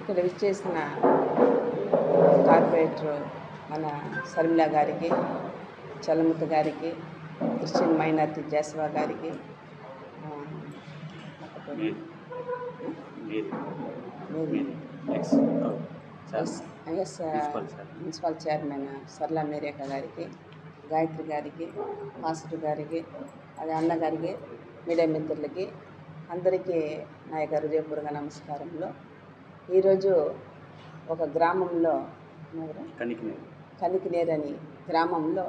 ఇక్కడ విచ్చేసిన కార్పొరేటర్ మన శర్మిల గారికి చలముత గారికి క్రిస్టియన్ మైనార్టీ జాస్వా గారికి. ఎస్ మున్సిపల్ చైర్మన్ సర్లా మేరేఖ గారికి గాయత్రి గారికి మాస్టర్ గారికి అదే అన్న గారికి మీడియా మిత్రులకి అందరికీ నా యొక్క హృదయపూర్వక నమస్కారంలో ఈరోజు ఒక గ్రామంలో ఎవరు? కలికినేరు అని గ్రామంలో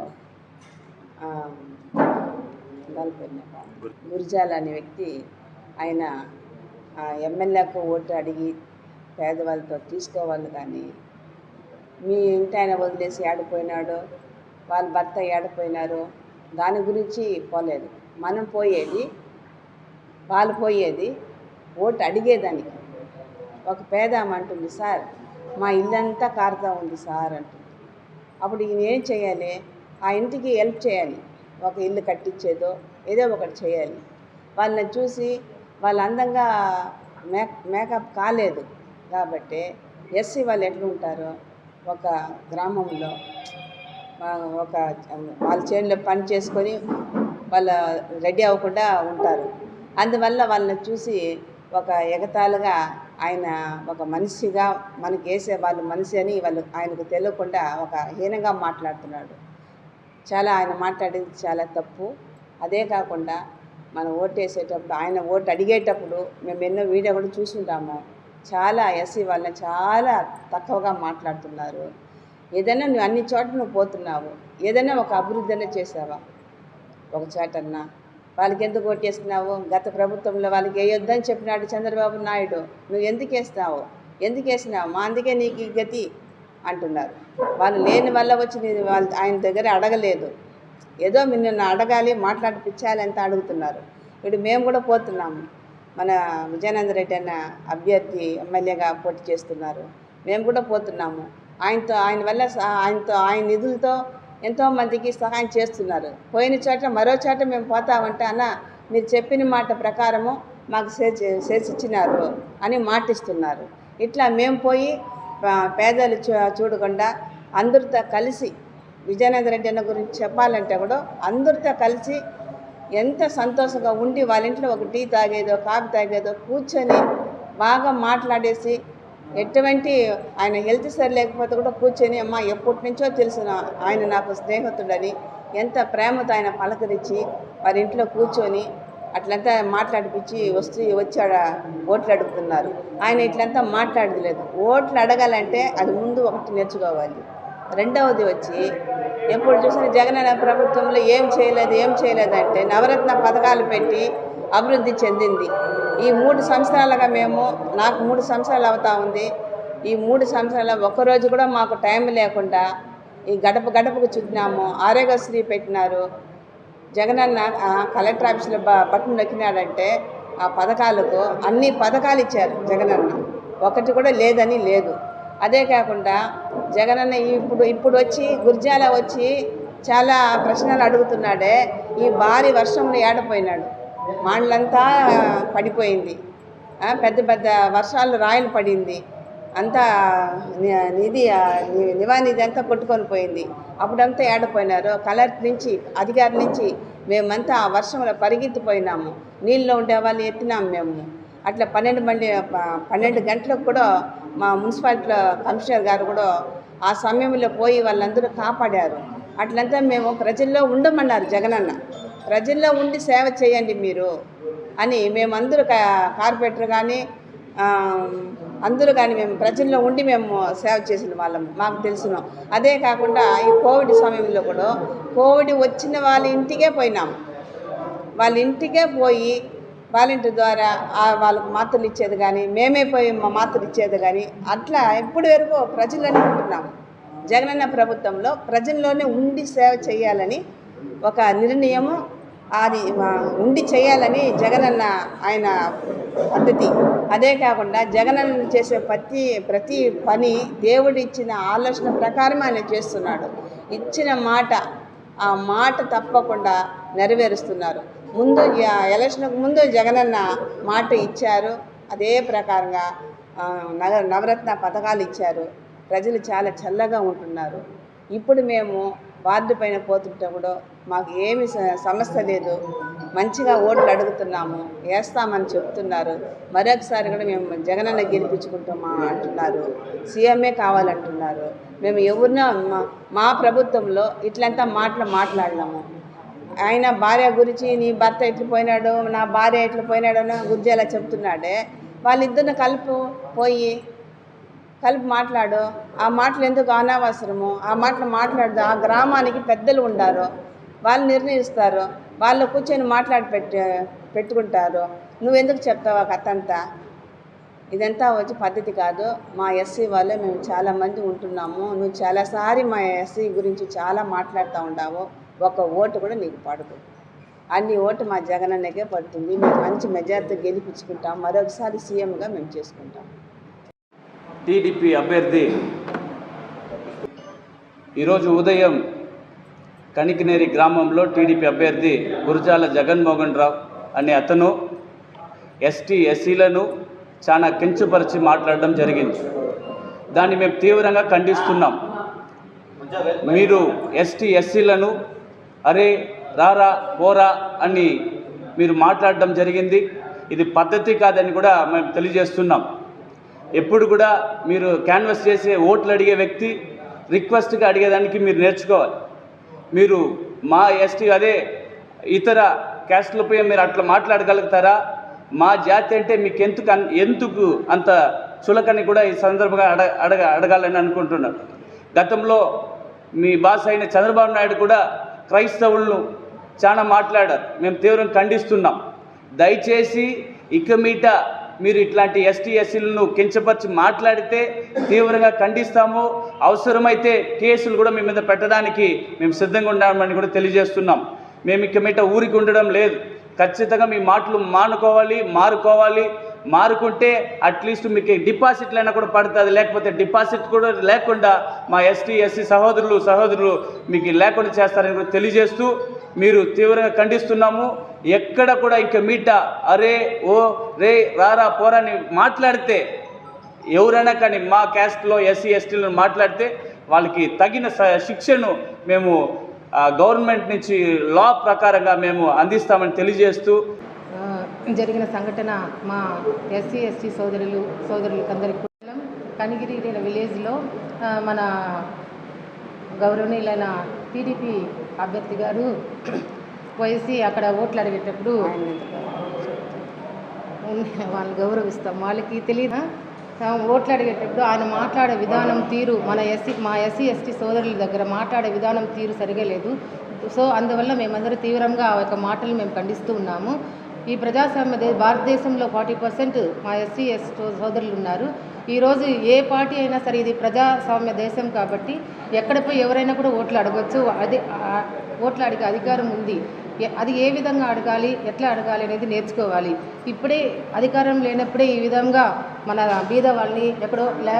ఆ, దాని పేరు నాకు గురిజాల అనే వ్యక్తి ఆయన ఆ, ఎమ్మెల్యేకు ఓటు అడిగి పేదవాళ్ళతో తీసుకోవాలి కానీ మీ ఇంటి ఆయన వదిలేసి ఏడిపోయినాడు వాళ్ళ భర్త ఏడిపోయినారు దాని గురించి పోలేదు. మనం పోయేది వాళ్ళు పోయేది ఓటు అడిగేదానికి. ఒక పేద ఆమె అంటుంది సార్ మా ఇల్లంతా కారుతా ఉంది సార్ అంటుంది. అప్పుడు ఈయన ఏం చేయాలి? ఆ ఇంటికి హెల్ప్ చేయాలి. ఒక ఇల్లు కట్టించేదో ఏదో ఒకటి చేయాలి. వాళ్ళని చూసి వాళ్ళు అందంగా మేక్ మేకప్ కాలేదు కాబట్టి ఎస్సీ వాళ్ళు ఎట్లా ఉంటారో ఒక గ్రామంలో ఒక వాళ్ళ చేనులో పని చేసుకొని వాళ్ళ రెడీ అవ్వకుండా ఉంటారు. అందువల్ల వాళ్ళని చూసి ఒక ఎగతాళిగా ఆయన ఒక మనిషిగా మనకి వేసే వాళ్ళు మనిషి అని వాళ్ళు ఆయనకు తెలియకుండా ఒక హీనంగా మాట్లాడుతున్నాడు. చాలా ఆయన మాట్లాడేది చాలా తప్పు. అదే కాకుండా మనం ఓటు వేసేటప్పుడు ఆయన ఓటు అడిగేటప్పుడు మేము ఎన్నో వీడియో కూడా చూసుంటాము. చాలా ఎస్సీ వాళ్ళని చాలా తక్కువగా మాట్లాడుతున్నారు. ఏదైనా నువ్వు అన్ని చోట్ల నువ్వు పోతున్నావు. ఏదైనా ఒక అభివృద్ధి అనే చేసావా? ఒక చోటన్నా వాళ్ళకి ఎందుకు ఓటేస్తున్నావు గత ప్రభుత్వంలో వాళ్ళకి వేయొద్దని చెప్పినాడు చంద్రబాబు నాయుడు? నువ్వు ఎందుకు వేస్తావు? ఎందుకు వేసినావు? మా అందుకే నీకు ఈ గతి. అంటున్నారు. వాళ్ళు లేని వల్ల వచ్చి నేను వాళ్ళ ఆయన దగ్గర అడగలేదు. ఏదో నిన్ను అడగాలి మాట్లాడిపించాలి అంత అడుగుతున్నారు. ఇప్పుడు మేము కూడా పోతున్నాము మన విజయానంద రెడ్డి అన్న అభ్యర్థి ఎమ్మెల్యేగా పోటీ చేస్తున్నారు. మేము కూడా పోతున్నాము. ఆయనతో ఆయన వల్ల ఆయనతో ఆయన నిధులతో ఎంతోమందికి సహాయం చేస్తున్నారు. పోయిన చోట మరో చోట మేము పోతామంటే అన్న మీరు చెప్పిన మాట ప్రకారము మాకు చేసి చేసి ఇచ్చినారు అని మాటిస్తున్నారు. ఇట్లా మేము పోయి పేదలు చూ- చూడకుండా అందరితో కలిసి విజయనగర రెడ్డి అన్న గురించి చెప్పాలంటే కూడా అందరితో కలిసి ఎంత సంతోషంగా ఉండి వాళ్ళ ఇంట్లో ఒక టీ తాగేదో కాఫీ తాగేదో కూర్చొని బాగా మాట్లాడేసి ఎటువంటి ఆయన హెల్త్ సరి లేకపోతే కూడా కూర్చొని అమ్మ ఎప్పటి నుంచో తెలిసిన ఆయన నాకు స్నేహితుడని ఎంత ప్రేమతో ఆయన పలకరించి వారి ఇంట్లో కూర్చొని అట్లంతా మాట్లాడిపించి వస్తూ వచ్చాడ ఓట్లు అడుగుతున్నారు. ఆయన ఇట్లంతా మాట్లాడలేదు. లేదు ఓట్లు అడగాలంటే అది ముందు ఒకటి నేర్చుకోవాలి. రెండవది వచ్చి ఎప్పుడు చూసిన జగనన్న ప్రభుత్వంలో ఏం చేయలేదు ఏం చేయలేదంటే నవరత్న పథకాలు పెట్టి అభివృద్ధి చెందింది. ఈ మూడు సంవత్సరాలుగా మేము నాకు మూడు సంవత్సరాలు అవుతా ఉంది. ఈ మూడు సంవత్సరాల ఒక్కరోజు కూడా మాకు టైం లేకుండా ఈ గడప గడపకు చుట్టినాము. ఆరోగ్యశ్రీ పెట్టినారు. జగన్ ఆ, కలెక్టర్ ఆఫీసులో బ బట్టను నొక్కినాడంటే ఆ పథకాలకు అన్ని పథకాలు ఇచ్చారు జగనన్న. ఒకటి కూడా లేదని లేదు. అదే కాకుండా జగనన్న ఇప్పుడు ఇప్పుడు వచ్చి గుర్జాల వచ్చి చాలా ప్రశ్నలు అడుగుతున్నాడే. ఈ భారీ వర్షంలో ఏడపోయినాడు. మాండ్లంతా పడిపోయింది. పెద్ద పెద్ద వర్షాలు రాయలు పడింది. అంతా నిధి నివానిధి అంతా కొట్టుకొని పోయింది. అప్పుడంతా ఏడపోయినారు. కలెక్టర్ నుంచి అధికారి నుంచి మేమంతా ఆ వర్షంలో పరిగెత్తిపోయినాము. నీళ్ళలో ఉండే వాళ్ళు ఎత్తినాము మేము. అట్లా పన్నెండు మంది పన్నెండు గంటలకు కూడా మా మున్సిపాలిటీలో కమిషనర్ గారు కూడా ఆ సమయంలో పోయి వాళ్ళందరూ కాపాడారు. అట్లంతా మేము ప్రజల్లో ఉండమన్నారు జగనన్న ప్రజల్లో ఉండి సేవ చేయండి మీరు అని మేమందరూ కార్పొరేటర్ కానీ అందరూ కానీ మేము ప్రజల్లో ఉండి మేము సేవ చేసిన వాళ్ళం మాకు తెలుసును అదే కాకుండా ఈ కోవిడ్ సమయంలో కూడా కోవిడ్ వచ్చిన వాళ్ళ ఇంటికే పోయినాము వాళ్ళ ఇంటికే పోయి వాలంటీర్ ద్వారా వాళ్ళకు మాత్రలు ఇచ్చేది కానీ మేమే పోయి మా మాత్రలు ఇచ్చేది కానీ అట్లా ఇప్పటి వరకు ప్రజలని ఉంటున్నాము జగనన్న ప్రభుత్వంలో ప్రజల్లోనే ఉండి సేవ చేయాలని ఒక నిర్ణయము అది ఉండి చేయాలని జగనన్న ఆయన పద్ధతి. అదే కాకుండా జగనన్న చేసే ప్రతి ప్రతి పని దేవుడిచ్చిన ఆలోచన ప్రకారం ఆయన చేస్తున్నాడు. ఇచ్చిన మాట ఆ మాట తప్పకుండా నెరవేరుస్తున్నారు. ముందు ఎలక్షన్కు ముందు జగనన్న మాట ఇచ్చారు. అదే ప్రకారంగా నగ నవరత్న పథకాలు ఇచ్చారు. ప్రజలు చాలా చల్లగా ఉంటున్నారు. ఇప్పుడు మేము వార్డు పైన పోతుంటే కూడా మాకు ఏమి సమస్య లేదు. మంచిగా ఓట్లు అడుగుతున్నాము. వేస్తామని చెప్తున్నారు. మరొకసారి కూడా మేము జగనన్న గెలిపించుకుంటామా అంటున్నారు. సీఎంఏ కావాలంటున్నారు. మేము ఎవరినో మా మా ప్రభుత్వంలో ఇట్లంతా మాటలు మాట్లాడినాము ఆయన భార్య గురించి నీ భర్త ఎట్లు పోయినాడు నా భార్య ఎట్లు పోయినాడు అని గుజ్జేలా చెప్తున్నాడే. వాళ్ళిద్దరిని కలుపు పోయి కలిపి మాట్లాడు. ఆ మాటలు ఎందుకు అనవసరము? ఆ మాటలు మాట్లాడదు. ఆ గ్రామానికి పెద్దలు ఉండారు. వాళ్ళు నిర్ణయిస్తారు. వాళ్ళు కూర్చొని మాట్లాడి పెట్టే పెట్టుకుంటారు. నువ్వెందుకు చెప్తావు ఆ కథ అంతా ఇదంతా వచ్చి పద్ధతి కాదు. మా ఎస్సీ వాళ్ళే మేము చాలామంది ఉంటున్నాము. నువ్వు చాలాసారి మా ఎస్సీ గురించి చాలా మాట్లాడుతూ ఉన్నావు ఒక ఓటు కూడా నీకు పడదు. అన్ని ఓటు మా జగనన్నకే పడుతుంది. మేము మంచి మెజార్టీ గెలిపించుకుంటాం. మరొకసారి సీఎంగా మేము చేసుకుంటాం. టీడీపీ అభ్యర్థి ఈరోజు ఉదయం కనికినేరి గ్రామంలో టీడీపీ అభ్యర్థి గురజాల జగన్మోహన్ రావు అనే అతను ఎస్టీ ఎస్సీలను చాలా కించపరిచి మాట్లాడడం జరిగింది. దాన్ని మేము తీవ్రంగా ఖండిస్తున్నాం. మీరు ఎస్టీ ఎస్సీలను అరే రారా పోరా అని మీరు మాట్లాడడం జరిగింది. ఇది పద్ధతి కాదని కూడా మేము తెలియజేస్తున్నాం. ఎప్పుడు కూడా మీరు క్యాన్వస్ చేసే ఓట్లు అడిగే వ్యక్తి రిక్వెస్ట్గా అడిగేదానికి మీరు నేర్చుకోవాలి. మీరు మా ఎస్టీ అదే ఇతర క్యాస్ట్లపై మీరు అట్లా మాట్లాడగలుగుతారా? మా జాతి అంటే మీకు ఎందుకు అన్- ఎందుకు అంత చులకని కూడా ఈ సందర్భంగా అడ అడగ అడగాలని అనుకుంటున్నాను గతంలో మీ బాస్ అయిన చంద్రబాబు నాయుడు కూడా క్రైస్తవులను చాలా మాట్లాడారు. మేము తీవ్రంగా ఖండిస్తున్నాం. దయచేసి ఇక మీట మీరు ఇట్లాంటి ఎస్టీ ఎస్సీలను కించపరిచి మాట్లాడితే తీవ్రంగా ఖండిస్తాము. అవసరమైతే కేసులు కూడా మీ మీద పెట్టడానికి మేము సిద్ధంగా ఉన్నామని కూడా తెలియజేస్తున్నాం. మేము ఇక మీట ఊరికి ఉండడం లేదు. ఖచ్చితంగా మీ మాటలు మానుకోవాలి మారుకోవాలి. మారుకుంటే అట్లీస్ట్ మీకు డిపాజిట్లైనా కూడా పడుతుంది. లేకపోతే డిపాజిట్ కూడా లేకుండా మా ఎస్టీ ఎస్సీ సహోదరులు సహోదరులు మీకు లేకుండా చేస్తారని కూడా తెలియజేస్తూ మీరు తీవ్రంగా ఖండిస్తున్నాము. ఎక్కడ కూడా ఇంకా మీట అరే ఓ రే రారా పోరాని మాట్లాడితే ఎవరైనా కానీ మా క్యాస్ట్లో ఎస్సీ ఎస్టీలను మాట్లాడితే వాళ్ళకి తగిన స- శిక్షను మేము ఆ, గవర్నమెంట్ నుంచి లా ప్రకారంగా మేము అందిస్తామని తెలియజేస్తూ జరిగిన సంఘటన మా ఎస్సీ ఎస్టీ సోదరులు సోదరులకందరికీ అందరికి కనిగిరి విలేజ్లో మన గౌరవనీయులైన టీడీపీ అభ్యర్థి గారు వయసి అక్కడ ఓట్లు అడిగేటప్పుడు వాళ్ళు గౌరవిస్తాం. వాళ్ళకి తెలియదా ఓట్లు అడిగేటప్పుడు ఆయన మాట్లాడే విధానం తీరు మన ఎస్సీ మా ఎస్సీ ఎస్టీ సోదరుల దగ్గర మాట్లాడే విధానం తీరు సరిగా లేదు. సో అందువల్ల మేమందరూ తీవ్రంగా ఆ యొక్క మాటలు మేము ఖండిస్తూ ఉన్నాము. ఈ ప్రజాస్వామ్య దే భారతదేశంలో ఫార్టీ పర్సెంట్ మా ఎస్సీ ఎస్ సోదరులు ఉన్నారు. ఈరోజు ఏ పార్టీ అయినా సరే ఇది ప్రజాస్వామ్య దేశం కాబట్టి ఎక్కడ పోయి ఎవరైనా కూడా ఓట్లు అడగవచ్చు అది ఓట్లు అడిగే అధికారం ఉంది. అది ఏ విధంగా అడగాలి ఎట్లా అడగాలి అనేది నేర్చుకోవాలి. ఇప్పుడే అధికారం లేనప్పుడే ఈ విధంగా మన బీద వాళ్ళని ఎక్కడో లే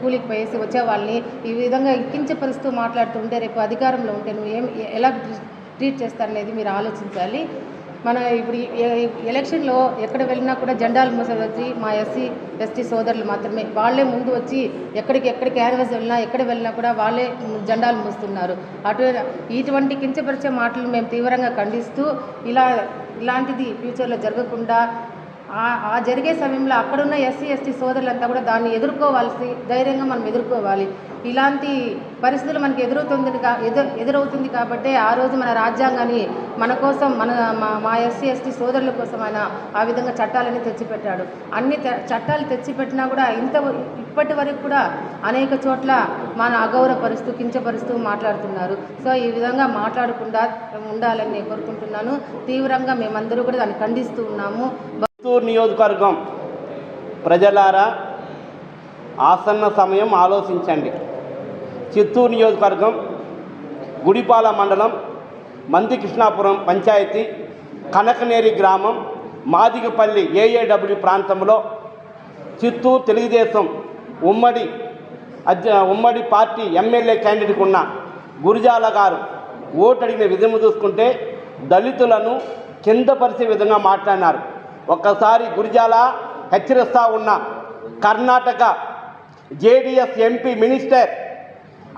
కూలికి పోయేసి వచ్చే వాళ్ళని ఈ విధంగా కించపరుస్తూ మాట్లాడుతుంటే రేపు అధికారంలో ఉంటే నువ్వు ఏం ఎలా ట్రీట్ చేస్తారనేది మీరు ఆలోచించాలి. మన ఇప్పుడు ఎలక్షన్లో ఎక్కడ వెళ్ళినా కూడా జెండాలు మోసేది వచ్చి మా ఎస్సీ ఎస్టీ సోదరులు మాత్రమే. వాళ్ళే ముందు వచ్చి ఎక్కడికి ఎక్కడ క్యాన్వస్ వెళ్ళినా ఎక్కడ వెళ్ళినా కూడా వాళ్ళే జెండాలు మోస్తున్నారు. అటు ఇటువంటి కించపరిచే మాటలు మేము తీవ్రంగా ఖండిస్తూ ఇలా ఇలాంటిది ఫ్యూచర్లో జరగకుండా ఆ- జరిగే సమయంలో అక్కడున్న ఎస్సీ ఎస్టీ సోదరులంతా కూడా దాన్ని ఎదుర్కోవాల్సి ధైర్యంగా మనం ఎదుర్కోవాలి. ఇలాంటి పరిస్థితులు మనకి ఎదురవుతుంది కా- ఎదురవుతుంది కాబట్టి ఆ రోజు మన రాజ్యాంగాన్ని మన కోసం మన మా ఎస్సీ ఎస్టీ సోదరుల కోసం ఆయన ఆ విధంగా చట్టాలని తెచ్చిపెట్టాడు. అన్ని చట్టాలు తెచ్చిపెట్టినా కూడా ఇంత ఇప్పటి వరకు కూడా అనేక చోట్ల మన అగౌరవపరుస్తూ కించపరుస్తూ మాట్లాడుతున్నారు. సో ఈ విధంగా మాట్లాడకుండా ఉండాలని నేను కోరుకుంటున్నాను. తీవ్రంగా మేమందరూ కూడా దాన్ని ఖండిస్తూ ఉన్నాము. చిత్తూరు నియోజకవర్గం ప్రజలారా ఆసన్న సమయం ఆలోచించండి. చిత్తూరు నియోజకవర్గం గుడిపాల మండలం మంది కృష్ణాపురం పంచాయతీ కనకనేరి గ్రామం మాదిగపల్లి ఏఏడబ్ల్యూ ప్రాంతంలో చిత్తూరు తెలుగుదేశం ఉమ్మడి ఉమ్మడి పార్టీ ఎమ్మెల్యే క్యాండిడేట్ ఉన్న గురుజాల గారు ఓటు అడిగిన విధము చూసుకుంటే దళితులను కిందపరిచే విధంగా మాట్లాడినారు. ఒక్కసారి గురిజాల హెచ్చరిస్తూ ఉన్న. కర్ణాటక జేడిఎస్ ఎంపీ మినిస్టర్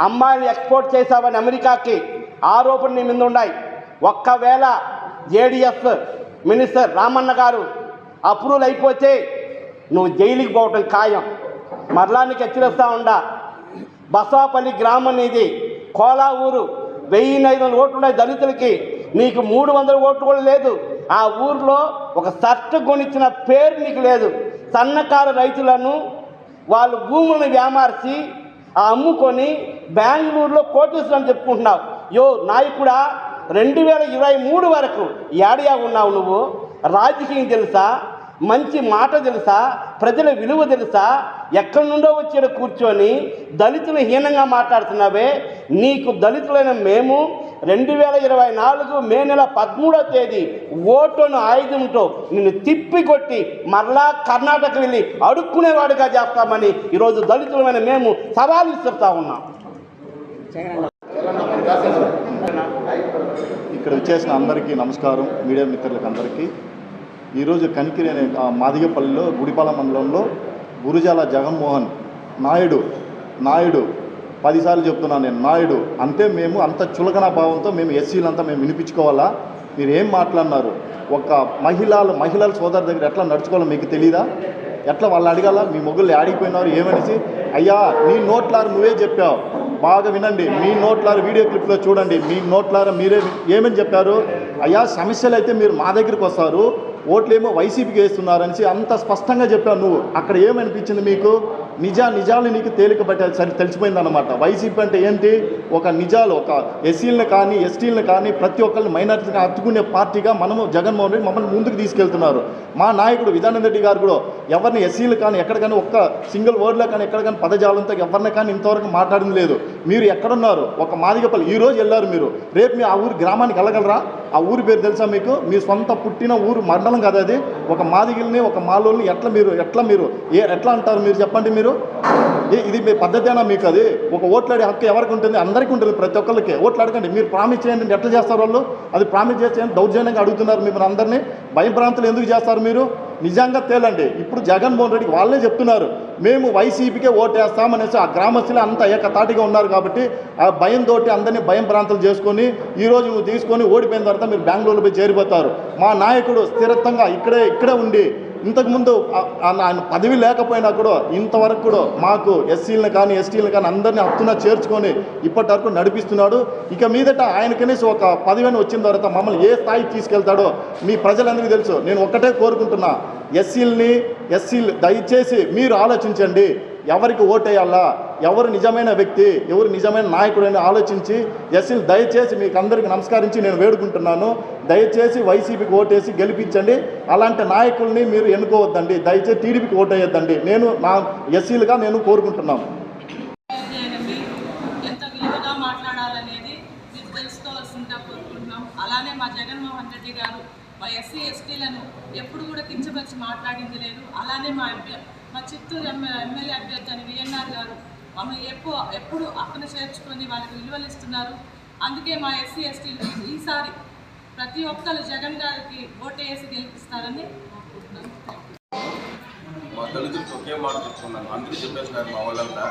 అమ్మాయిని ఎక్స్పోర్ట్ చేశావని అమెరికాకి ఆరోపణలు నీ మీద ఉన్నాయి ఒక్కవేళ JDS minister Ramanna garu approval అయిపోతే నువ్వు జైలుకి పోవటం ఖాయం. మరలా నీకు హెచ్చరిస్తూ ఉండా. బసాపల్లి గ్రామం ఇది కోలా ఊరు వెయ్యి ఐదు వందల ఓట్లు ఉన్నాయి దళితులకి. నీకు మూడు వందల ఓట్లు కూడా లేదు. ఆ ఊర్లో ఒక సర్ట్ కొనిచ్చిన పేరు నీకు లేదు. సన్నకారు రైతులను వాళ్ళు భూములను వ్యామార్చి ఆ అమ్ముకొని బెంగళూరులో కోటేశ్వరం చెప్పుకుంటున్నావు. యో నాయకుడా రెండు వేల ఇరవై మూడు వరకు ఏడయా ఉన్నావు నువ్వు. రాజకీయం తెలుసా? మంచి మాట తెలుసా? ప్రజల విలువ తెలుసా? ఎక్కడి నుండో వచ్చాడు కూర్చొని దళితులు హీనంగా మాట్లాడుతున్నావే. నీకు దళితులైన మేము రెండు వేల ఇరవై నాలుగు మే నెల పదమూడో తేదీ ఓటును ఆయుధంతో నిన్ను తిప్పి కొట్టి మరలా కర్ణాటక వెళ్ళి అడుక్కునేవాడుగా చేస్తామని ఈరోజు దళితులమైన మేము సవాలు విసురుతా ఉన్నాం. ఇక్కడ వచ్చేసిన అందరికీ నమస్కారం మీడియా మిత్రులకు అందరికీ. ఈరోజు కనికిరి అనే మాదిగపల్లిలో గుడిపాల మండలంలో గురుజాల జగన్మోహన్ నాయుడు నాయుడు పదిసార్లు చెప్తున్నాను నేను నాయుడు అంతే మేము అంత చులకన భావంతో మేము ఎస్సీలంతా మేము వినిపించుకోవాలా? మీరు ఏం మాట్లాడినారు? ఒక మహిళలు మహిళల సోదరు దగ్గర ఎట్లా నడుచుకోవాలో మీకు తెలీదా? ఎట్లా వాళ్ళు అడగాల? మీ మొగ్గులు ఆడిపోయినారు ఏమనేసి? అయ్యా మీ నోట్లారు నువ్వే చెప్పావు. బాగా వినండి మీ నోట్లారు వీడియో క్లిప్లో చూడండి మీ నోట్లార మీరే ఏమని చెప్పారు? అయ్యా సమస్యలు అయితే మీరు మా దగ్గరికి వస్తారు ఓట్లేమో వైసీపీకి వేస్తున్నారనేసి అంత స్పష్టంగా చెప్పావు నువ్వు. అక్కడ ఏమనిపించింది మీకు? నిజా నిజాలు నీకు తేలిక పట్టే సరి తెలిసిపోయిందనమాట వైసీపీ అంటే ఏంటి? ఒక నిజాలు ఒక ఎస్సీలను కానీ ఎస్టీలను కానీ ప్రతి ఒక్కరిని మైనారిటీని హత్తుకునే పార్టీగా మనము జగన్మోహన్ రెడ్డి మమ్మల్ని ముందుకు తీసుకెళ్తున్నారు. మా నాయకుడు విధానం రెడ్డి గారు కూడా ఎవరిని ఎస్సీలు కానీ ఎక్కడ కానీ ఒక్క సింగిల్ వర్డ్లో కానీ ఎక్కడ కానీ పదజాలంతో ఎవరిని కానీ ఇంతవరకు మాట్లాడింది లేదు. మీరు ఎక్కడున్నారు? ఒక మాదిగపల్లి. ఈ రోజు వెళ్ళారు మీరు. రేపు మీ ఆ ఊరు గ్రామానికి వెళ్ళగలరా? ఆ ఊరి పేరు తెలుసా మీకు? మీ సొంత పుట్టిన ఊరు మండలం కదా అది? ఒక మాదిగిల్ని ఒక మాలోల్ని ఎట్లా మీరు ఎట్లా మీరు ఏ ఎట్లా అంటారు మీరు చెప్పండి మీరు? ఏ ఇది మీ పద్ధతేనా మీకు అది? ఒక ఓట్లాడే హక్కు ఎవరికి ఉంటుంది? అందరికీ ఉంటుంది ప్రతి ఒక్కరికి ఓట్లు అడగండి. మీరు ప్రామిస్ చేయండి. ఎట్లా చేస్తారు వాళ్ళు? అది ప్రామిస్ చేసి దౌర్జన్యంగా అడుగుతున్నారు మిమ్మల్ని అందరినీ. భయభ్రాంతులు ఎందుకు చేస్తారు మీరు? నిజంగా తేలండి. ఇప్పుడు జగన్మోహన్ రెడ్డికి వాళ్ళే చెప్తున్నారు. మేము వైసీపీకే ఓటేస్తామనేసి ఆ గ్రామస్తులు అంత ఏకతాటిగా ఉన్నారు కాబట్టి ఆ భయంతో అందరినీ భయం ప్రాంతాలు చేసుకొని ఈరోజు తీసుకొని ఓడిపోయిన తర్వాత మీరు బెంగళూరు పోయి చేరిపోతారు. మా నాయకుడు స్థిరత్వంగా ఇక్కడే ఇక్కడే ఉండి ఇంతకుముందు ఆయన పదవి లేకపోయినా కూడా ఇంతవరకు కూడా మాకు ఎస్సీలను కానీ ఎస్టీలను కానీ అందరినీ అత్తున చేర్చుకొని ఇప్పటి వరకు నడిపిస్తున్నాడు. ఇక మీదట ఆయన కనీసం ఒక పదవిని వచ్చిన తర్వాత మమ్మల్ని ఏ స్థాయికి తీసుకెళ్తాడో మీ ప్రజలందరికీ తెలుసు. నేను ఒక్కటే కోరుకుంటున్నా ఎస్సీలని ఎస్సీలు దయచేసి మీరు ఆలోచించండి. ఎవరికి ఓటేయాలా? ఎవరు నిజమైన వ్యక్తి ఎవరు నిజమైన నాయకుడు అని ఆలోచించి ఎస్సీలు దయచేసి మీకు అందరికీ నమస్కరించి నేను వేడుకుంటున్నాను. దయచేసి వైసీపీకి ఓటేసి గెలిపించండి. అలాంటి నాయకుల్ని మీరు ఎన్నుకోవద్దండి. దయచేసి టీడీపీకి ఓటేయొద్దండి. నేను నా ఎస్సీలుగా నేను కోరుకుంటున్నాను. అలానే మా జగన్మోహన్ రెడ్డి గారు మా ఎస్సీ ఎస్టీలను ఎప్పుడు కూడా కించపరిచి మాట్లాడింది లేదు. అలానే మా అభ్య మా చిత్తూరు ఎమ్మె ఎమ్మెల్యే అభ్యర్థి అని విఎన్ఆర్ గారు మమ్మల్ని ఎప్పుడు ఎప్పుడు అక్కన చేర్చుకొని వాళ్ళకి విలువలు ఇస్తున్నారు అందుకే మా ఎస్సీ ఎస్టీలు ఈసారి ప్రతి ఒక్కరు జగన్ గారికి ఓటేసి గెలిపిస్తారని కోరుకుంటున్నాను మా దళితులకు ఒకే మాట చెప్తున్నాను. అందరూ చెప్పేస్తున్నారు మా వాళ్ళంతా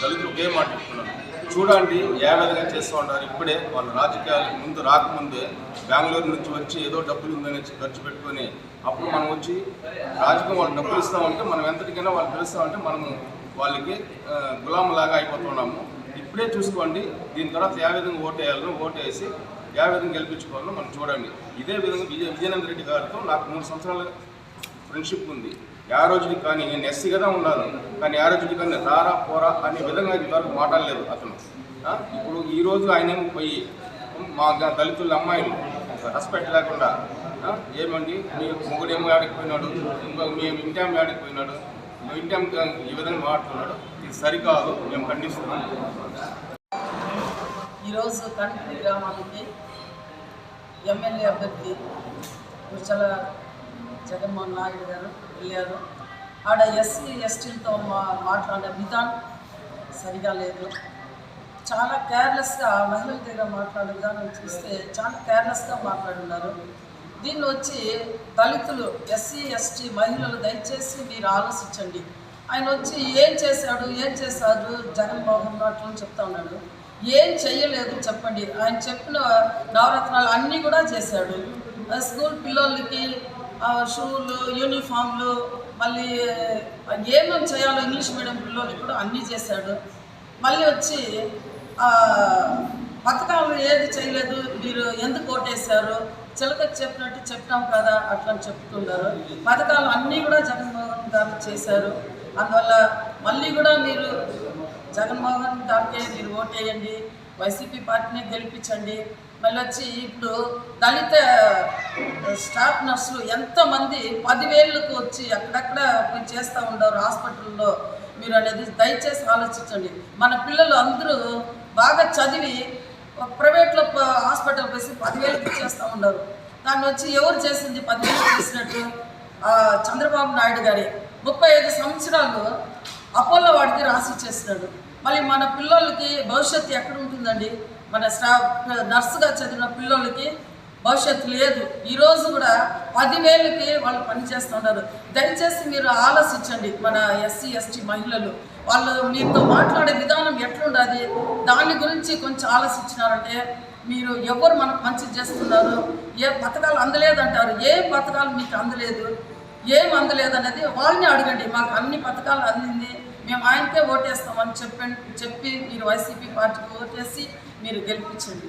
దళితులు ఒకే మాట చెప్తున్నాను. చూడండి ఏ విధంగా చేస్తూ ఉంటారు. ఇప్పుడే వాళ్ళ రాజకీయాలకు ముందు రాకముందే బెంగళూరు నుంచి వచ్చి ఏదో డబ్బులు ఉందని ఖర్చు పెట్టుకొని అప్పుడు మనం వచ్చి రాజకీయం వాళ్ళు డబ్బులు ఇస్తామంటే మనం ఎంతటికైనా వాళ్ళు పిలుస్తామంటే మనము వాళ్ళకి గులాంలాగా అయిపోతున్నాము. ఇప్పుడే చూసుకోండి దీని తర్వాత ఏ విధంగా ఓటు వేయాలనో ఓటు వేసి ఏ విధంగా గెలిపించుకోవాలో మనం చూడండి. ఇదే విధంగా విజయ విజయనంద రెడ్డి గారితో నాకు మూడు సంవత్సరాలు ఫ్రెండ్షిప్ ఉంది. ఆ రోజుకి కానీ నేను ఎస్సీగానే ఉన్నాను కానీ ఆ రోజుకి కానీ రారా పోరా అనే విధంగా ఇంతవరకు మాట్లాడలేదు అతను. ఇప్పుడు ఈ రోజు ఆయన ఏమో పోయి మా దళితుల అమ్మాయిలు రెస్పెక్ట్ లేకుండా ఏమండి మీ మొగుడేమో ఆడిపోయినాడు ఇంకో మీ ఇంటాం ఆడికి పోయినాడు ఇంటాం ఈ విధంగా మాట్లాడుతున్నాడు. ఇది సరికాదు మేము ఖండిస్తున్నాం. ఈరోజు కంటి గ్రామానికి ఎమ్మెల్యే అభ్యర్థి కుర్చల జగన్మోహన్ నాయుడు గారు వెళ్ళారు. ఆడ ఎస్సీ ఎస్టీలతో మా మాట్లాడే విధానం సరిగా లేదు. చాలా కేర్లెస్గా మహిళల దగ్గర మాట్లాడే విధానం చూస్తే చాలా కేర్లెస్గా మాట్లాడున్నారు. దీన్ని వచ్చి దళితులు ఎస్సీ ఎస్టీ మహిళలు దయచేసి మీరు ఆలోచించండి. ఆయన వచ్చి ఏం చేశాడు ఏం చేశాడు జగన్మోహన్ అట్లా చెప్తా ఉన్నాడు? ఏం చెయ్యలేదు చెప్పండి. ఆయన చెప్పిన నవరత్నాలు అన్నీ కూడా చేశాడు. ఆ స్కూల్ పిల్లలకి షూలు యూనిఫామ్లు మళ్ళీ ఏమేమి చేయాలో ఇంగ్లీష్ మీడియం పిల్లలకి కూడా అన్నీ చేశాడు. మళ్ళీ వచ్చి పథకాలు ఏది చేయలేదు మీరు ఎందుకు ఓటేశారు? చిలక చెప్పినట్టు చెప్తాం కదా అట్లా అని చెప్తున్నారు. పథకాలు అన్నీ కూడా జగన్మోహన్ గారు చేశారు. అందువల్ల మళ్ళీ కూడా మీరు జగన్మోహన్ గారికే మీరు ఓటేయండి వైసీపీ పార్టీని గెలిపించండి. మళ్ళీ వచ్చి ఇప్పుడు దళిత స్టాఫ్ నర్సులు ఎంతమంది పదివేలకు వచ్చి అక్కడక్కడ పోయి చేస్తూ ఉండరు హాస్పిటల్లో మీరు అనేది దయచేసి ఆలోచించండి. మన పిల్లలు అందరూ బాగా చదివి ప్రైవేట్లో హాస్పిటల్ వేసి పదివేలకు ఇచ్చేస్తూ ఉండరు దాన్ని వచ్చి ఎవరు చేసింది పదివేలు చేసినట్టు చంద్రబాబు నాయుడు గారి. ముప్పై ఐదు సంవత్సరాలు అపోలో వాడికి రాసి ఇచ్చేసినాడు మళ్ళీ మన పిల్లలకి భవిష్యత్తు ఎక్కడ ఉంటుందండి? మన స్టా నర్సుగా చదివిన పిల్లలకి భవిష్యత్తు లేదు. ఈరోజు కూడా పదివేలకి వాళ్ళు పనిచేస్తున్నారు దయచేసి మీరు ఆలోచించండి మన ఎస్సీ ఎస్టీ మహిళలు. వాళ్ళు మీతో మాట్లాడే విధానం ఎట్లుండదు దాని గురించి కొంచెం ఆలోచించినారంటే మీరు ఎవరు మనకు మంచి చేస్తున్నారు? ఏ పథకాలు అందలేదంటారు? ఏ పథకాలు మీకు అందలేదు? ఏం అందలేదు అనేది వాళ్ళని అడగండి. మాకు అన్ని పథకాలు అందింది. మేము ఆయనకే ఓటేస్తామని చెప్పండి చెప్పి మీరు వైసీపీ పార్టీకి ఓటేసి మీరు గెలిపించండి.